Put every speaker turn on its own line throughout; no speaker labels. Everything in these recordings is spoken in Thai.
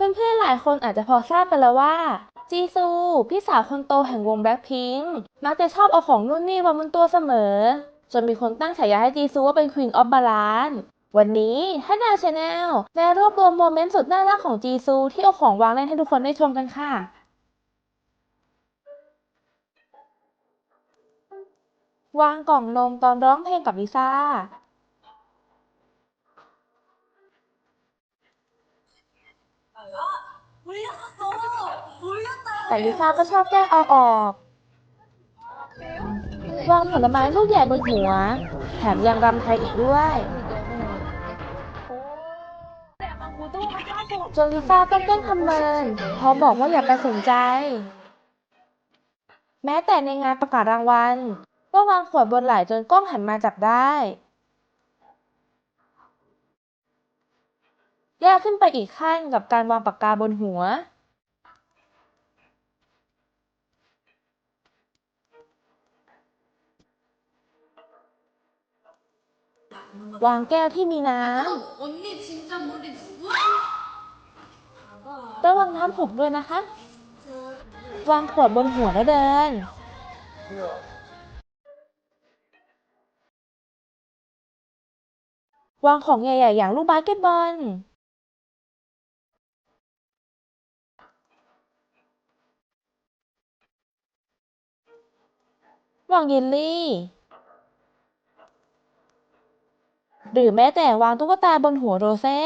เพื่อนๆหลายคนอาจจะพอทราบไปแล้วว่า จีซู พี่สาวคนโตแห่งวงแบล็คพิงค์มักจะชอบเอาของนู่นนี่วางบนตัวเสมอ จนมีคนตั้งฉายาให้จีซูว่าเป็น Queen of Balance วันนี้ฮันนาชาแนลได้รวบรวมโมเมนต์สุดน่ารักของจีซู ที่เอาของวางเล่นให้ทุกคนได้ชมกันค่ะวางกล่องนมตอนร้องเพลงกับลิซ่า แต่ลิซ่าก็ชอบแกล้งเอาออกวางผลไม้ลูกใหญ่บนหัว แถมยังรำไทยอีกด้วยจนลิซ่าต้องแกล้งทำเมินพราะบอกว่าอย่าไปสนใจ แม้แต่ในงานประกาศรางวัลก็วางขวดบนไหล่จนกล้องหันมาจับได้ แยกขึ้นไปอีกขั้นกับการวางปากกาบนหัว วางแก้วที่มีน้ำระวางน้ำหกด้วยนะคะ วางขวดบนหัวแล้วเดินวางของใหญ่ๆ อย่างลูกบาสเกตบอล วางเยลลี่ หรือแม้แต่วางตุ๊กตาบนหัวโรเซ่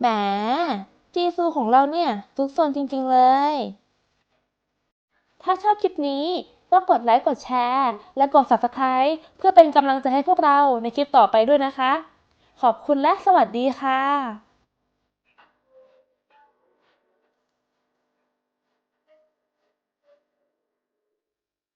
แหม จีซูของเราเนี่ยซุกซนจริง ๆ เลย ถ้าชอบคลิปนี้ก็กดไลค์กดแชร์ และกด Subscribe เพื่อเป็นกำลังใจให้พวกเราในคลิปต่อไปด้วยนะคะ ขอบคุณและสวัสดีค่ะ